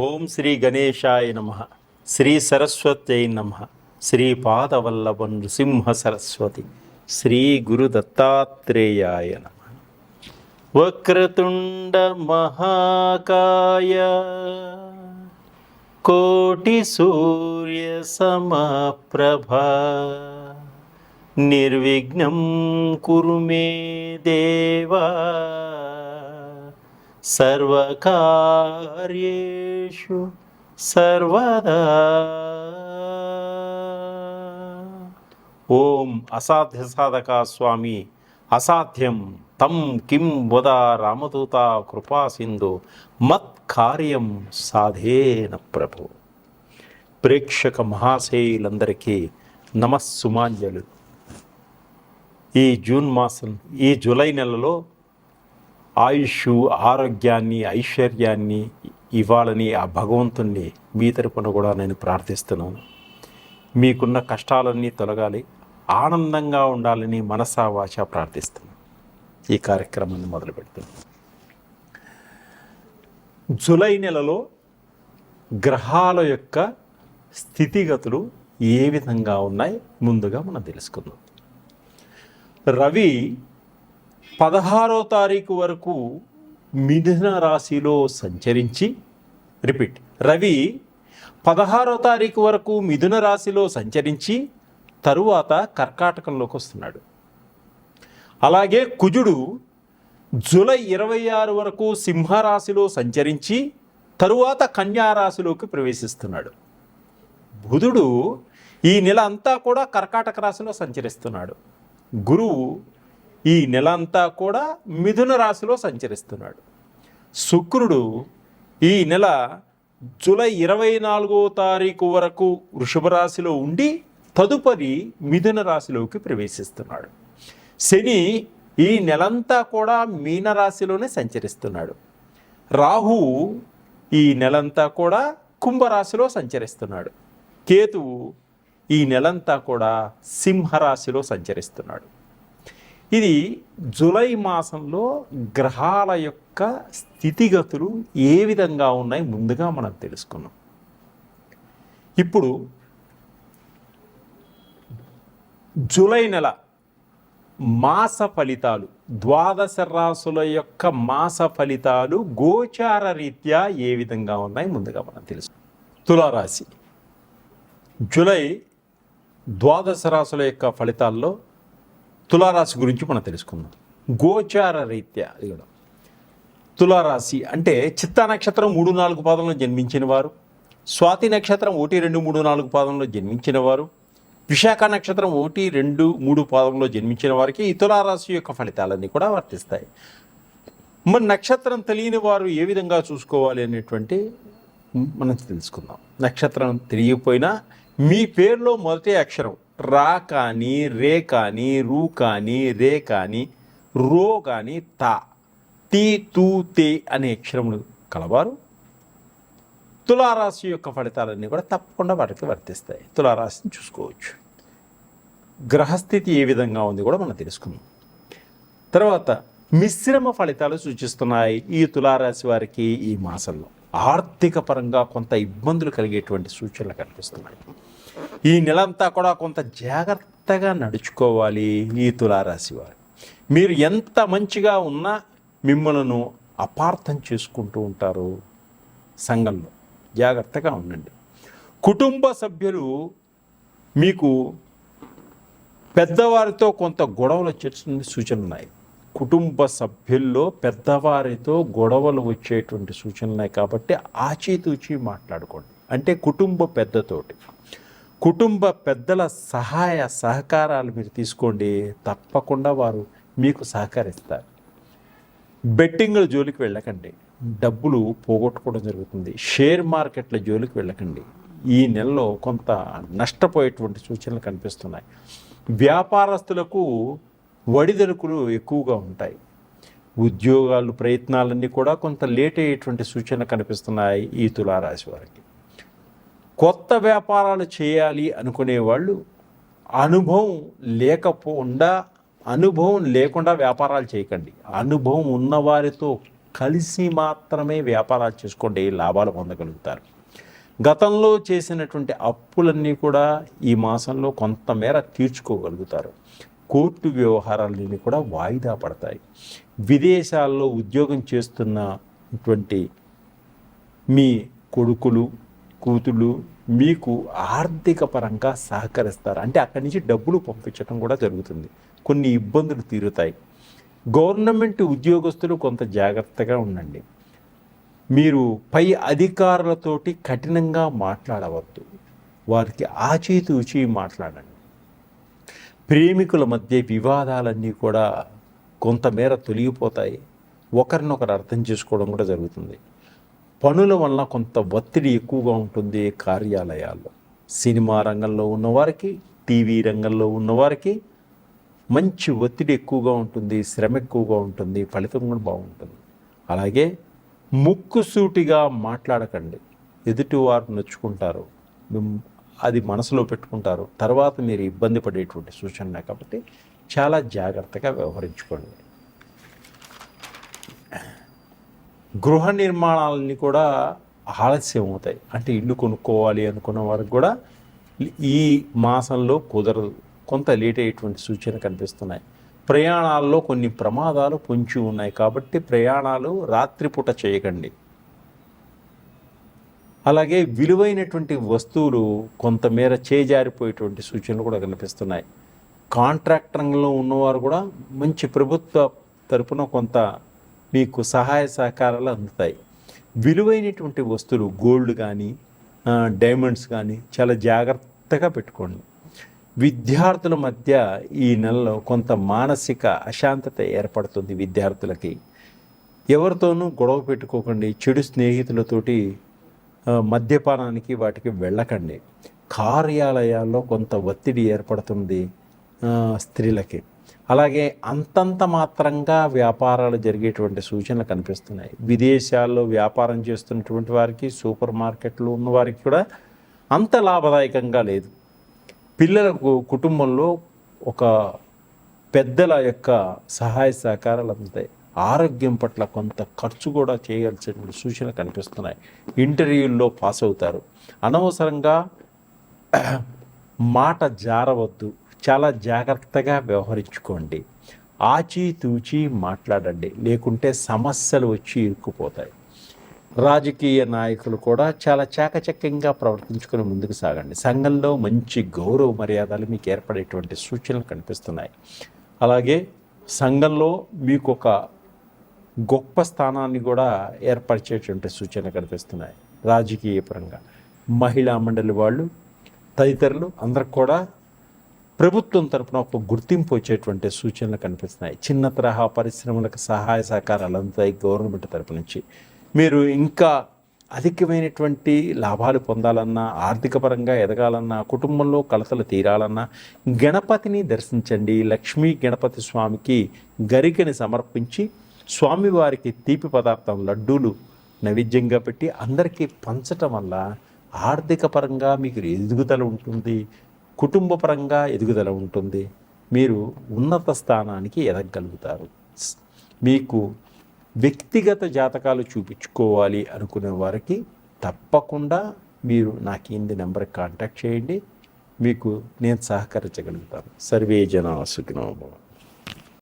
ఓం శ్రీ గణేశాయ నమ. శ్రీ సరస్వత్యై నమ. శ్రీపాదవల్లభ నృసింహ సరస్వతి. శ్రీ గురు దత్తాత్రేయాయ నమ. వక్రతుండ మహాకాయ. కోటి సూర్య సమప్రభా. నిర్విఘ్నం కురు మే దేవా. సర్వకార్యేషు సర్వదా ఓం అసాధ్య సాధక స్వామి అసాధ్యం తం కిం వద రామదూత కృపా సింధు మత్ కార్యం సాధేన ప్రభు ప్రేక్షక మహాశయులందరికీ నమస్సుమాంజలు ఈ జూన్ మాసం ఈ జూలై నెలలో ఆయుష్ ఆరోగ్యాన్ని ఐశ్వర్యాన్ని ఇవ్వాలని ఆ భగవంతుణ్ణి మీ తరపున కూడా నేను ప్రార్థిస్తున్నాను. మీకున్న కష్టాలన్నీ తొలగాలి ఆనందంగా ఉండాలని మనసా వాచ ప్రార్థిస్తున్నాను. ఈ కార్యక్రమాన్ని మొదలు పెడుతున్నాను. జూలై నెలలో గ్రహాల యొక్క స్థితిగతులు ఏ విధంగా ఉన్నాయి? ముందుగా మనం తెలుసుకుందాం. రవి పదహారో తారీఖు వరకు మిథున రాశిలో సంచరించి రిపీట్ రవి పదహారో తారీఖు వరకు మిథున రాశిలో సంచరించి తరువాత కర్కాటకంలోకి వస్తున్నాడు. అలాగే కుజుడు జూలై ఇరవై ఆరు వరకు సింహరాశిలో సంచరించి తరువాత కన్యా రాశిలోకి ప్రవేశిస్తున్నాడు. బుధుడు ఈ నెల అంతా కూడా కర్కాటక రాశిలో సంచరిస్తున్నాడు. గురువు ఈ నెల అంతా కూడా మిథున రాశిలో సంచరిస్తున్నాడు. శుక్రుడు ఈ నెల జూలై ఇరవై నాలుగో తారీఖు వరకు వృషభ రాశిలో ఉండి తదుపరి మిథున రాశిలోకి ప్రవేశిస్తున్నాడు. శని ఈ నెలంతా కూడా మీనరాశిలోనే సంచరిస్తున్నాడు. రాహు ఈ నెలంతా కూడా కుంభరాశిలో సంచరిస్తున్నాడు. కేతువు ఈ నెలంతా కూడా సింహరాశిలో సంచరిస్తున్నాడు. ఇది జూలై మాసంలో గ్రహాల యొక్క స్థితిగతులు ఏ విధంగా ఉన్నాయి ముందుగా మనం తెలుసుకున్నాం ఇప్పుడు జూలై నెల మాస ఫలితాలు ద్వాదశ రాసుల యొక్క మాస ఫలితాలు గోచార రీత్యా ఏ విధంగా ఉన్నాయి ముందుగా మనం తెలుసు తులారాశి జూలై ద్వాదశ రాసుల యొక్క ఫలితాల్లో తులారాశి గురించి మనం తెలుసుకుందాం. గోచార రీత్యా ఇక్కడ తులారాశి అంటే చిత్తా నక్షత్రం మూడు నాలుగు పాదంలో జన్మించిన వారు స్వాతి నక్షత్రం ఒకటి రెండు మూడు నాలుగు పాదంలో జన్మించిన వారు విశాఖ నక్షత్రం ఒకటి రెండు మూడు పాదంలో జన్మించిన వారికి ఈ తులారాశి యొక్క ఫలితాలన్నీ కూడా వర్తిస్తాయి. మరి నక్షత్రం తెలియని వారు ఏ విధంగా చూసుకోవాలి అనేటువంటి మనం తెలుసుకుందాం. నక్షత్రం తెలియకపోయినా మీ పేరులో మొదటి అక్షరం రా కానీ రే కానీ రూ కానీ రే కానీ రో కానీ తా. టీ తూ తే అనే అక్షరములు కలవారు. తులారాశి యొక్క ఫలితాలన్నీ కూడా తప్పకుండా వాటికి వర్తిస్తాయి. తులారాశిని చూసుకోవచ్చు. గ్రహస్థితి ఏ విధంగా ఉంది కూడా మనం తెలుసుకుందాం. తర్వాత మిశ్రమ ఫలితాలు సూచిస్తున్నాయి ఈ తులారాశి వారికి ఈ మాసంలో. ఆర్థిక పరంగా కొంత ఇబ్బందులు కలిగేటువంటి సూచనలు కనిపిస్తున్నాయి. ఈ నెలంతా కూడా కొంత జాగ్రత్తగా నడుచుకోవాలి ఈ తులారాశి వారు. మీరు ఎంత మంచిగా ఉన్నా మిమ్మల్ని అపార్థం చేసుకుంటూ ఉంటారు సంఘంలో. జాగ్రత్తగా ఉండండి. కుటుంబ సభ్యులు మీకు పెద్దవారితో కొంత గొడవలు వచ్చేటువంటి సూచనలు ఉన్నాయి. కుటుంబ సభ్యుల్లో పెద్దవారితో గొడవలు వచ్చేటువంటి సూచనలు ఉన్నాయి కాబట్టి ఆచితూచి మాట్లాడుకోండి. అంటే కుటుంబ పెద్దతోటి. కుటుంబ పెద్దల సహాయ సహకారాలు మీరు తీసుకోండి. తప్పకుండా వారు మీకు సహకరిస్తారు. బెట్టింగ్ల జోలికి వెళ్ళకండి. డబ్బులు పోగొట్టుకోవడం జరుగుతుంది. షేర్ మార్కెట్ల జోలికి వెళ్ళకండి. ఈ నెలలో కొంత నష్టపోయేటువంటి సూచనలు కనిపిస్తున్నాయి. వ్యాపారస్తులకు వడిదలుకులు ఎక్కువగా ఉంటాయి. ఉద్యోగాలు ప్రయత్నాలన్నీ కూడా కొంత లేట్ అయ్యేటువంటి సూచనలు కనిపిస్తున్నాయి ఈ తులారాశి వారికి. కొత్త వ్యాపారాలు చేయాలి అనుకునే వాళ్ళు అనుభవం లేకపోకుండా అనుభవం లేకుండా వ్యాపారాలు చేయకండి. అనుభవం ఉన్నవారితో కలిసి మాత్రమే వ్యాపారాలు చేసుకుంటే లాభాలు పొందగలుగుతారు. గతంలో చేసినటువంటి అప్పులన్నీ కూడా ఈ మాసంలో కొంతమేర తీర్చుకోగలుగుతారు. కోర్టు వ్యవహారాలన్నీ కూడా వాయిదా పడతాయి. విదేశాల్లో ఉద్యోగం చేస్తున్నటువంటి మీ కొడుకులు కూతుళ్ళు మీకు ఆర్థిక పరంగా సహకరిస్తారు. అంటే అక్కడి నుంచి డబ్బులు పంపించడం కూడా జరుగుతుంది. కొన్ని ఇబ్బందులు తీరుతాయి. గవర్నమెంట్ ఉద్యోగస్తులు కొంత జాగ్రత్తగా ఉండండి. మీరు పై అధికారులతోటి కఠినంగా మాట్లాడవద్దు. వారికి ఆచితూచి మాట్లాడండి. ప్రేమికుల మధ్య వివాదాలన్నీ కూడా కొంతమేర తొలగిపోతాయి. ఒకరినొకరు అర్థం చేసుకోవడం కూడా జరుగుతుంది. పనుల వలన కొంత ఒత్తిడి ఎక్కువగా ఉంటుంది కార్యాలయాల్లో. సినిమా రంగంలో ఉన్నవారికి టీవీ రంగంలో ఉన్నవారికి మంచి ఒత్తిడి ఎక్కువగా ఉంటుంది శ్రమ ఎక్కువగా ఉంటుంది ఫలితం కూడా బాగుంటుంది. అలాగే ముక్కుసూటిగా మాట్లాడకండి. ఎదుటివారు నొచ్చుకుంటారు. అది మనసులో పెట్టుకుంటారు. తర్వాత మీరు ఇబ్బంది పడేటువంటి సూచన కాబట్టి చాలా జాగ్రత్తగా వ్యవహరించుకోండి. గృహ నిర్మాణాలని కూడా ఆలస్యం అవుతాయి అంటే ఇల్లు కొనుక్కోవాలి అనుకున్న వారికి కూడా ఈ మాసంలో కుదరదు. కొంత లేట్ అయ్యేటువంటి సూచన కనిపిస్తున్నాయి. ప్రయాణాల్లో కొన్ని ప్రమాదాలు పొంచి ఉన్నాయి. కాబట్టి ప్రయాణాలు రాత్రిపూట చేయకండి. అలాగే విలువైనటువంటి వస్తువులు కొంతమేర చేజారిపోయేటువంటి సూచనలు కూడా కనిపిస్తున్నాయి. కాంట్రాక్ట్ రంగంలో ఉన్నవారు కూడా మంచి ప్రభుత్వ తరపున కొంత మీకు సహాయ సహకారాలు అందుతాయి. విలువైనటువంటి వస్తువులు గోల్డ్ కానీ డైమండ్స్ కానీ చాలా జాగ్రత్తగా పెట్టుకోండి. విద్యార్థుల మధ్య ఈ నెలలో కొంత మానసిక అశాంతత ఏర్పడుతుంది విద్యార్థులకి. ఎవరితోనూ గొడవ పెట్టుకోకండి చెడు స్నేహితులతోటి మద్యపానానికి వాటికి వెళ్ళకండి. కార్యాలయాల్లో కొంత ఒత్తిడి ఏర్పడుతుంది స్త్రీలకి. అలాగే అంతంత మాత్రంగా వ్యాపారాలు జరిగేటువంటి సూచనలు కనిపిస్తున్నాయి. విదేశాల్లో వ్యాపారం చేస్తున్నటువంటి వారికి సూపర్ మార్కెట్లు ఉన్న వారికి కూడా అంత లాభదాయకంగా లేదు. పిల్లలకు కుటుంబంలో ఒక పెద్దల యొక్క సహాయ సహకారాలు అందుతాయి. ఆరోగ్యం పట్ల కొంత ఖర్చు కూడా చేయాల్సిన సూచనలు కనిపిస్తున్నాయి. ఇంటర్వ్యూల్లో పాస్ అవుతారు. అనవసరంగా మాట జారవద్దు. చాలా జాగ్రత్తగా వ్యవహరించుకోండి. ఆచితూచి మాట్లాడండి. లేకుంటే సమస్యలు వచ్చి ఇరుక్కుపోతాయి. రాజకీయ నాయకులు కూడా చాలా చాకచక్యంగా ప్రవర్తించుకుని ముందుకు సాగండి. సంఘంలో మంచి గౌరవ మర్యాదలు మీకు ఏర్పడేటువంటి సూచనలు కనిపిస్తున్నాయి. అలాగే సంఘంలో మీకు ఒక గొప్ప స్థానాన్ని కూడా ఏర్పరిచేటువంటి సూచనలు కనిపిస్తున్నాయి. రాజకీయ పరంగా మహిళా మండలి వాళ్ళు తదితరులు అందరికి కూడా ప్రభుత్వం తరపున ఒక గుర్తింపు వచ్చేటువంటి సూచనలు కనిపిస్తున్నాయి. చిన్న తరహా పరిశ్రమలకు సహాయ సహకారాలు అందుతాయి గవర్నమెంట్ తరపు నుంచి. మీరు ఇంకా అధికమైనటువంటి లాభాలు పొందాలన్నా ఆర్థిక పరంగా ఎదగాలన్నా కుటుంబంలో కలతలు తీరాలన్నా గణపతిని దర్శించండి. లక్ష్మీ గణపతి స్వామికి గరికని సమర్పించి స్వామివారికి తీపి పదార్థం లడ్డూలు నైవేద్యంగా పెట్టి అందరికీ పంచటం వల్ల ఆర్థిక పరంగా మీకు ఎదుగుదల ఉంటుంది. కుటుంబపరంగా ఎదుగుదల ఉంటుంది. మీరు ఉన్నత స్థానానికి ఎదగలుగుతారు. మీకు వ్యక్తిగత జాతకాలు చూపించుకోవాలి అనుకునే వారికి తప్పకుండా మీరు నా కింది నెంబర్కి కాంటాక్ట్ చేయండి. మీకు నేను సహకరించగలుగుతాను. సర్వే జన సుఖినోభవం